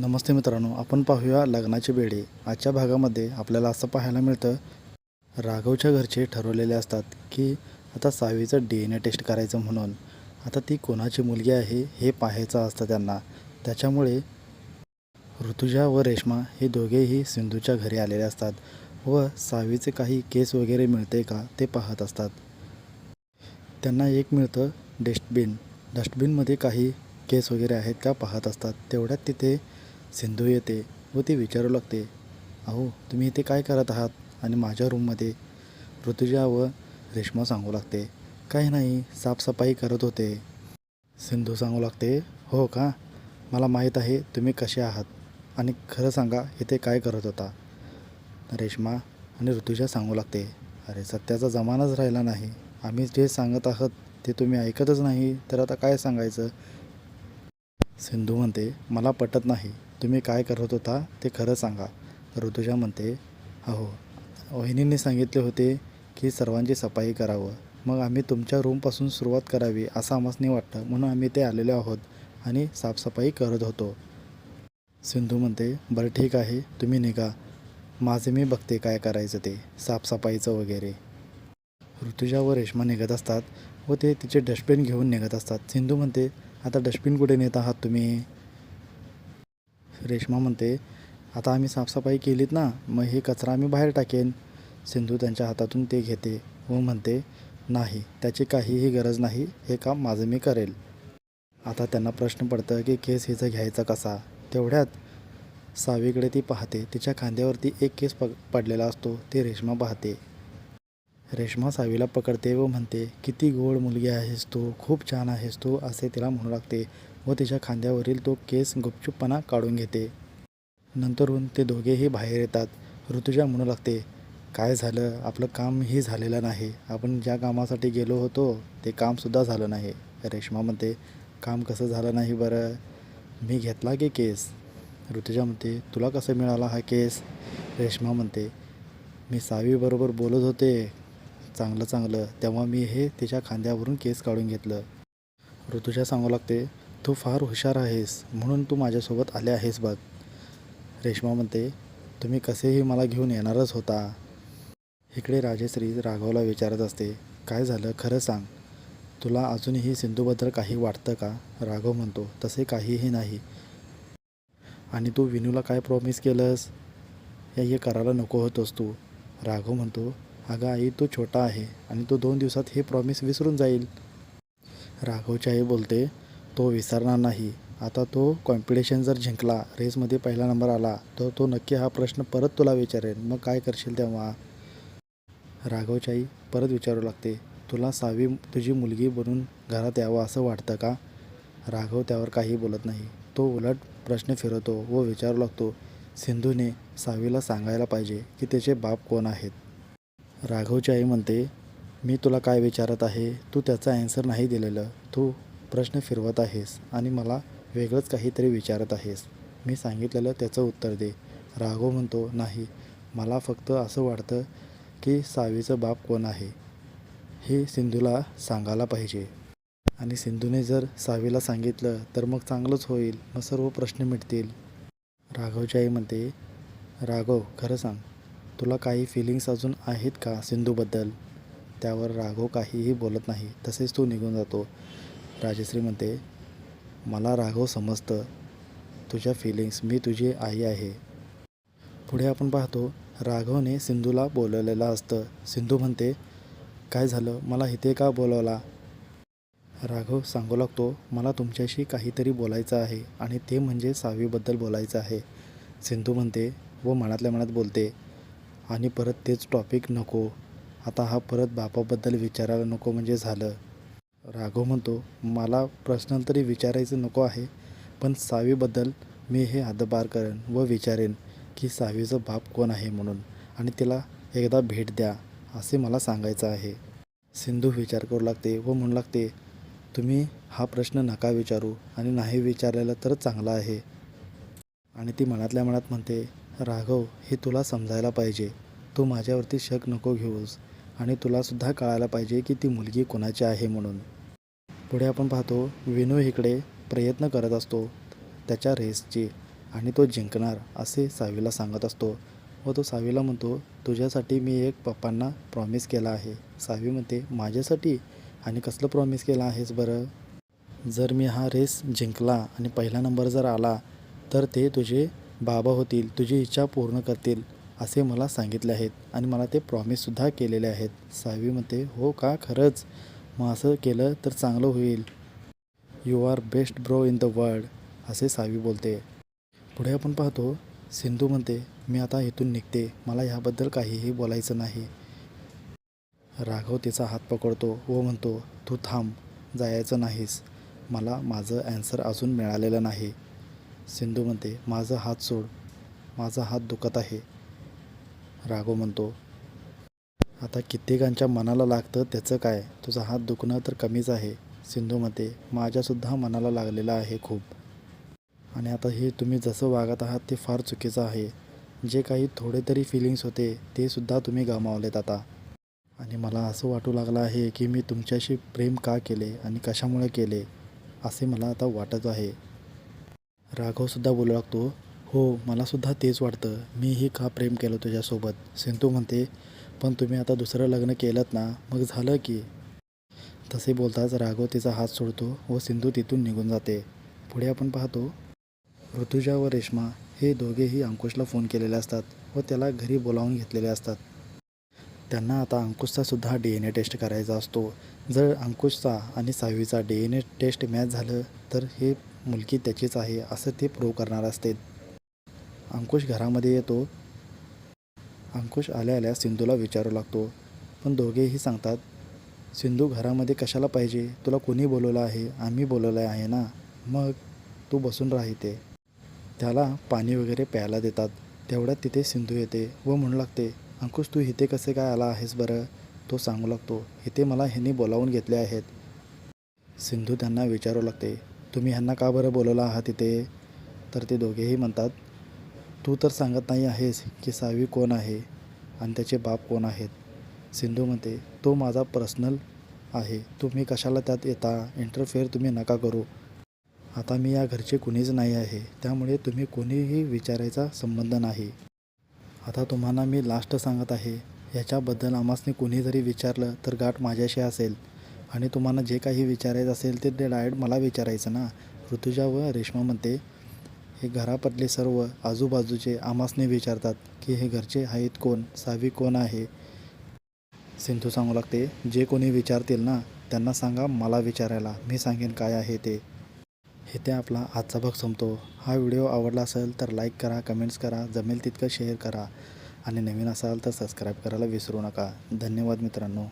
नमस्ते मित्रांनो आपण पाहूया लग्नाचे बेडे आजच्या भागामध्ये आपल्याला असं पाहायला मिळतं राघवच्या घरचे ठरवलेले असतात की आता सावीचं डी एन ए टेस्ट करायचं म्हणून. आता ती कोणाची मुलगी आहे हे पाहायचं असतं त्यांना. त्याच्यामुळे ऋतुजा व रेश्मा हे दोघेही सिंधूच्या घरी आलेले असतात व सावीचे काही केस वगैरे मिळते का ते पाहत असतात. त्यांना एक मिळतं डस्टबिन. डस्टबिनमध्ये काही केस वगैरे आहेत का पाहत असतात. तेवढ्यात तिथे सिंधू येते व ती विचारू लागते अहो तुम्ही इथे काय करत आहात? आणि माझ्या रूममध्ये ऋतुजा व रेश्मा सांगू लागते काही नाही साफसफाई करत होते. सिंधू सांगू लागते हो का? मला माहीत आहे तुम्ही कसे आहात आणि खरं सांगा इथे काय करत होता. रेश्मा आणि ऋतुजा सांगू लागते अरे सत्याचा जमानाच राहिला नाही. आम्ही जे सांगत आहात ते तुम्ही ऐकतच नाही तर आता काय सांगायचं? सिंधू म्हणते मला पटत नाही. तुम्ही काय करत होता ते खरं सांगा. ऋतुजा म्हणते अहो वहिनींनी सांगितले होते की सर्वांची सफाई करावं. मग आम्ही तुमच्या रूमपासून सुरुवात करावी असं आम्हासनी वाटतं. म्हणून आम्ही ते आलेलो आहोत आणि साफसफाई करत होतो. सिंधू म्हणते बरं ठीक आहे तुम्ही निघा. माझे मी बघते काय करायचं ते साफसफाईचं वगैरे. ऋतुजा व रेश्मा निघत असतात व ते तिचे डस्टबिन घेऊन निघत असतात. सिंधू म्हणते आता डस्टबिन कुठे नेत आहात तुम्ही? रेश्मा म्हणते आता आम्ही साफसफाई केलीत ना मग हे कचरा आम्ही बाहेर टाकेन. सिंधू त्यांच्या हातातून ते घेते व म्हणते नाही त्याची काहीही गरज नाही हे काम माझं मी करेल. आता त्यांना प्रश्न पडतं की केस हिचं घ्यायचा कसा? तेवढ्यात सावीकडे ती पाहते तिच्या खांद्यावरती एक केस प पडलेला असतो ते रेश्मा पाहते. रेश्मा सावीला पकडते व म्हणते किती गोड मुलगी आहेस तू खूप छान आहेस तू असे तिला म्हणू लागते. व तिच्या खांद्यावरील तो केस गुपचूपपणा काढून घेते. नंतरून ते दोघेही बाहेर येतात. ऋतुजा म्हणू लागते काय झालं? आपलं कामही झालेलं नाही. आपण ज्या कामासाठी गेलो होतो ते कामसुद्धा झालं नाही. रेश्मा म्हणते काम कसं झालं नाही बरं? मी घेतला की केस? ऋतुजा म्हणते तुला कसं मिळाला हा केस? रेश्मा म्हणते मी सावीबरोबर बोलत होते. चांगलं चांगलं. तेव्हा मी हे तिच्या खांद्यावरून केस काढून घेतलं. ऋतुजा सांगू लागते तू फार हुशार आहेस म्हणून तू माझ्यासोबत आले आहेस बघ. रेश्मा म्हणते तुम्ही कसेही मला घेऊन येणारच होता. इकडे राजेश्री राघवला विचारत असते काय झालं? खरं सांग. तुला अजूनही सिंधूबद्दल काही वाटतं का? राघव म्हणतो तसे काहीही नाही. आणि तू विनूला काय प्रॉमिस केलंस? या हे करायला नको होतोस तू. राघव म्हणतो अगं आई तो छोटा आहे आणि तो दोन दिवसात हे प्रॉमिस विसरून जाईल. राघवची आई बोलते तो विसरणार नाही. आता तो कॉम्पिटिशन जर जिंकला रेसमध्ये पहिला नंबर आला तर तो नक्की हा प्रश्न परत तुला विचारेल मग काय करशील तेव्हा? राघवची आई परत विचारू लागते. तुला सावी तुझी मुलगी बनून घरात यावं असं वाटतं का? राघव त्यावर काही बोलत नाही. तो उलट प्रश्न फिरवतो व विचारू लागतो सिंधूने सावीला सांगायला पाहिजे की त्याचे बाप कोण आहेत? राघवची आई म्हणते मी तुला काय विचारत आहे? तू त्याचा ॲन्सर नाही दिलेलं. तू प्रश्न फिरवत आहेस आणि मला वेगळंच काहीतरी विचारत आहेस. मी सांगितलेलं त्याचं उत्तर दे. राघव म्हणतो नाही मला फक्त असं वाटतं की सावीचं बाप कोण आहे हे सिंधूला सांगायला पाहिजे. आणि सिंधूने जर सावीला सांगितलं तर मग चांगलंच होईल मग सर्व प्रश्न मिटतील. राघवची आई म्हणते राघव खरं सांग तुला काही फिलिंग्स अजून आहेत का सिंधूबद्दल? त्यावर राघव काहीही बोलत नाही तसेच तो निघून जातो. राजश्री म्हणते मला राघव समजतं. तुझ्या फिलिंग्स मी तुझी आई आहे. पुढे आपण पाहतो राघवने सिंधूला बोलवलेलं असतं. सिंधू म्हणते काय झालं? मला इथे का बोलवला? राघव सांगू लागतो मला तुमच्याशी काहीतरी बोलायचं आहे आणि ते म्हणजे सावीबद्दल बोलायचं आहे. सिंधू म्हणते व मनातल्या मनात बोलते आणि परत तेच टॉपिक नको. आता हा परत बापाबद्दल विचारायला नको म्हणजे झालं. राघव म्हणतो मला प्रश्न तरी विचारायचं नको आहे पण सावीबद्दल मी हे हद्दपार करेन व विचारेन की सावीचं बाप कोण आहे म्हणून आणि तिला एकदा भेट द्या असे मला सांगायचं आहे. सिंधू विचार करू लागते व म्हणू लागते तुम्ही हा प्रश्न नका विचारू आणि नाही विचारलेला तर चांगला आहे. आणि ती मनातल्या मनात म्हणते राघव हे तुला समजायला पाहिजे. तू माझ्यावरती शक नको घेऊस आणि तुलासुद्धा कळायला पाहिजे की ती मुलगी कोणाची आहे म्हणून. पुढे आपण पाहतो विनू इकडे प्रयत्न करत असतो. त्याच्या रेसची. आणि तो जिंकणार असे सावीला सांगत असतो. व तो सावीला म्हणतो तुझ्यासाठी मी एक पप्पांना प्रॉमिस केला आहे. सावी म्हणते माझ्यासाठी? आणि कसलं प्रॉमिस केलं आहेस बरं? जर मी हा रेस जिंकला आणि पहिला नंबर जर आला तर ते तुझे बाबा होतील तुझी इच्छा पूर्ण करतील असे मला सांगितले आहेत. आणि मला ते प्रॉमिससुद्धा केलेले आहेत. सावी म्हणते हो का? खरंच? मग असं केलं तर चांगलं होईल. You are best bro in the world असे सावी बोलते. पुढे आपण पाहतो सिंधू म्हणते मी आता इथून निघते मला ह्याबद्दल काहीही बोलायचं नाही. राघव तिचा हात पकडतो व म्हणतो तू थांब जायचं नाहीस. मला माझं ॲन्सर अजून मिळालेलं नाही. सिंधू म्हणते माझं हात सोड माझा हात दुखत आहे. राघव म्हणतो आता कित्येकांच्या मनाला लागतं त्याचं काय? तुझा हात दुखणं तर कमीच आहे. सिंधू मते माझ्यासुद्धा मनाला लागलेलं आहे खूप. आणि आता हे तुम्ही जसं वागत आहात ते फार चुकीचं आहे. जे काही थोडे तरी फिलिंग्स होते ते सुद्धा तुम्ही गमावलेत आता. आणि मला असं वाटू लागलं आहे की मी तुमच्याशी प्रेम का केले आणि कशामुळे केले असे मला आता वाटत आहे. राघवसुद्धा बोलू लागतो हो मलासुद्धा तेच वाटतं. मीही का प्रेम केलं तुझ्यासोबत? सिंधू म्हणते पण तुम्ही आता दुसरं लग्न केलं ना मग झालं की. तसे बोलताच राघव तिचा हात सोडतो व सिंधू तिथून निघून जाते. पुढे आपण पाहतो. ऋतुजा व रेश्मा हे दोघेही अंकुशला फोन केलेले असतात व त्याला घरी बोलावून घेतलेले असतात. त्यांना आता अंकुशचा सुद्धा डी एन ए टेस्ट करायचा असतो. जर अंकुशचा आणि सावीचा D N A test match झालं तर हे मुलगी त्याचीच आहे असं ते प्रूव्ह करणार असते. अंकुश घरामध्ये येतो. अंकुश आल्या आल्या सिंधूला विचारू लागतो. पण दोघेही सांगतात सिंधू घरामध्ये कशाला पाहिजे? तुला कोणी बोलवलं आहे? आम्ही बोलवलं आहे ना? मग तू बसून राहते त्याला पाणी वगैरे प्यायला देतात. तेवढ्यात तिथे सिंधू येते व म्हणू लागते अंकुश तू इथे कसे काय आला आहेस बरं? तो सांगू लागतो इथे मला ह्यांनी बोलावून घेतले आहेत. सिंधू त्यांना विचारू लागते तुम्ही ह्यांना का बरं बोलवलं आहात तिथे तर ते दोघेही म्हणतात तू तर सांगत नाही आहेस की सावी कोण आहे आणि त्याचे बाप कोण आहेत. सिंधू म्हणते तो माझा पर्सनल आहे. तुम्ही कशाला त्यात येता? इंटरफेअर तुम्ही नका करू. आता मी या घरचे कुणीच नाही आहे. त्यामुळे तुम्ही कोणीही विचारायचा संबंध नाही. आता तुम्हाला मी लास्ट सांगत आहे. ह्याच्याबद्दल आमासने कोणी जरी विचारलं तर गाठ माझ्याशी असेल. आणि तुम्हाला जे काही विचारायचं असेल ते ते डायरेक्ट मला विचारायचं ना? ऋतुजा व रेश्मा म्हणते हे घरापटले सर्व आजूबाजूचे आमासने विचारतात की हे घरचे आहेत कोण? सावी कोण आहे? सिंधू सांगू लागते जे कोणी विचारतील ना त्यांना सांगा मला विचारायला. मी सांगेन काय आहे ते. इथे आपला आजचा भाग संपतो. हा व्हिडिओ आवडला असेल तर लाईक करा कमेंट्स करा जमेल तितकं शेअर करा. आणि नवीन असाल तर सबस्क्राईब करायला विसरू नका. धन्यवाद मित्रांनो.